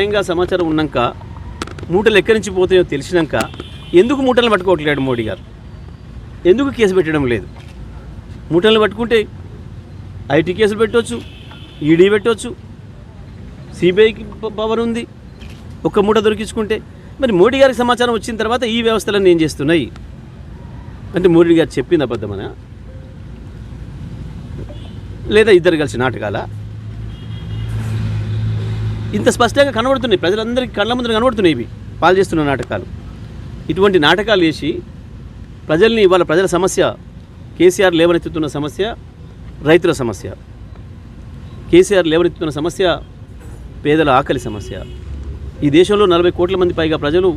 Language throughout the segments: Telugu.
స్వయంగా సమాచారం ఉన్నాక మూటలు ఎక్కడి నుంచి పోతాయో తెలిసినాక ఎందుకు మూటలు పట్టుకోవట్లేడు మోడీ గారు? ఎందుకు కేసు పెట్టడం లేదు? మూటలను పట్టుకుంటే ఐటీ కేసులు పెట్టవచ్చు ఈడీ పెట్టవచ్చు సిబిఐకి పవర్ ఉంది. ఒక్క మూట దొరికించుకుంటే మరి మోడీ గారికి సమాచారం వచ్చిన తర్వాత ఈ వ్యవస్థలన్నీ ఏం చేస్తున్నాయి? అంటే మోడీ గారు చెప్పింది అబద్ధమనా? లేదా ఇద్దరు కలిసి నాటకాల? ఇంత స్పష్టంగా కనబడుతున్నాయి. ప్రజలందరికీ కళ్ళ ముందర కనబడుతున్నాయి ఇవి. పాలు చేస్తున్న నాటకాలు. ఇటువంటి నాటకాలు వేసి ప్రజల్ని ఇవాళ ప్రజల సమస్య కేసీఆర్ లేవనెత్తుతున్న సమస్య రైతుల సమస్య. కేసీఆర్ లేవనెత్తుతున్న సమస్య పేదల ఆకలి సమస్య. ఈ దేశంలో నలభై కోట్ల మంది పైగా ప్రజలు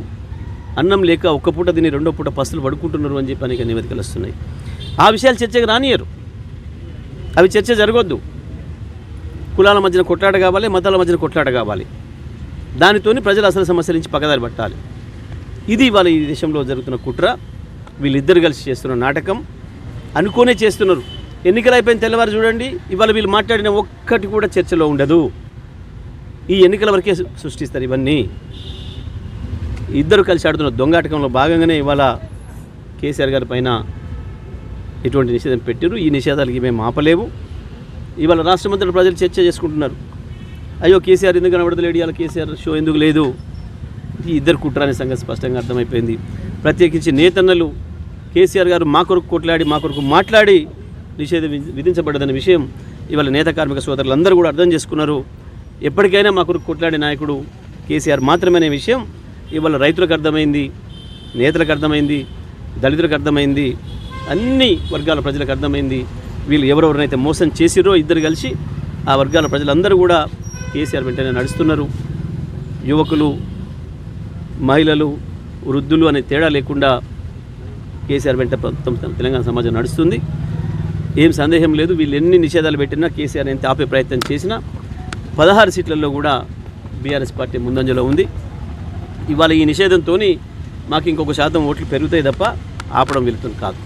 అన్నం లేక ఒక్క పూట తిని రెండో పూట పస్తులు పడుకుంటున్నారు అని చెప్పి అనేక నివేదికలు వస్తున్నాయి. ఆ విషయాలు చర్చకు రానియరు అవి చర్చ జరగొద్దు. కులాల మధ్యన కొట్లాట కావాలి మతాల మధ్యన కొట్లాట కావాలి. దానితోని ప్రజలు అసలు సమస్యల నుంచి పక్కదారి పట్టాలి. ఇది ఇవాళ ఈ దేశంలో జరుగుతున్న కుట్ర. వీళ్ళిద్దరు కలిసి చేస్తున్న నాటకం. అనుకోనే చేస్తున్నారు. ఎన్నికలు అయిపోయిన తెల్లవారు చూడండి ఇవాళ వీళ్ళు మాట్లాడిన ఒక్కటి కూడా చర్చలో ఉండదు. ఈ ఎన్నికల వరకే సృష్టిస్తారు ఇవన్నీ. ఇద్దరు కలిసి ఆడుతున్న దొంగాటకంలో భాగంగానే ఇవాళ కేసీఆర్ గారి పైన ఇటువంటి నిషేధం పెట్టారు ఈ నిషేధాలకి మేము ఆపలేవు ఇవాళ రాష్ట్రమంతటి ప్రజలు చర్చ చేసుకుంటున్నారు. అయ్యో కేసీఆర్ ఎందుకు కనబడతలేడు ఇవాళ కేసీఆర్ షో ఎందుకు లేదు? ఈ ఇద్దరు కుట్ర అనే సంగతి స్పష్టంగా అర్థమైపోయింది. ప్రత్యేకించి నేతన్నలు కేసీఆర్ గారు మా కొరకు కొట్లాడి మా కొరకు మాట్లాడి నిషేధం విధి- విధించబడ్డదనే విషయం ఇవాళ నేత కార్మిక సోదరులందరూ కూడా అర్థం చేసుకున్నారు. ఎప్పటికైనా మా కొరకు కొట్లాడే నాయకుడు కేసీఆర్ మాత్రమనే విషయం ఇవాళ రైతులకు అర్థమైంది నేతలకు అర్థమైంది దళితులకు అర్థమైంది అన్ని వర్గాల ప్రజలకు అర్థమైంది. వీళ్ళు ఎవరెవరినైతే మోసం చేసిరో ఇద్దరు కలిసి ఆ వర్గాల ప్రజలందరూ కూడా కేసీఆర్ వెంటనే నడుస్తున్నారు. యువకులు మహిళలు వృద్ధులు అనే తేడా లేకుండా కేసీఆర్ వెంట తెలంగాణ సమాజం నడుస్తుంది. ఏం సందేహం లేదు వీళ్ళు ఎన్ని నిషేధాలు పెట్టినా కేసీఆర్ ఎంత ఆపే ప్రయత్నం చేసినా పదహారు సీట్లలో కూడా బీఆర్ఎస్ పార్టీ ముందంజలో ఉంది. ఇవాళ ఈ నిషేధంతో మాకు ఇంకొక శాతం ఓట్లు పెరుగుతాయి తప్ప ఆపడం వెళుతుంది కాదు.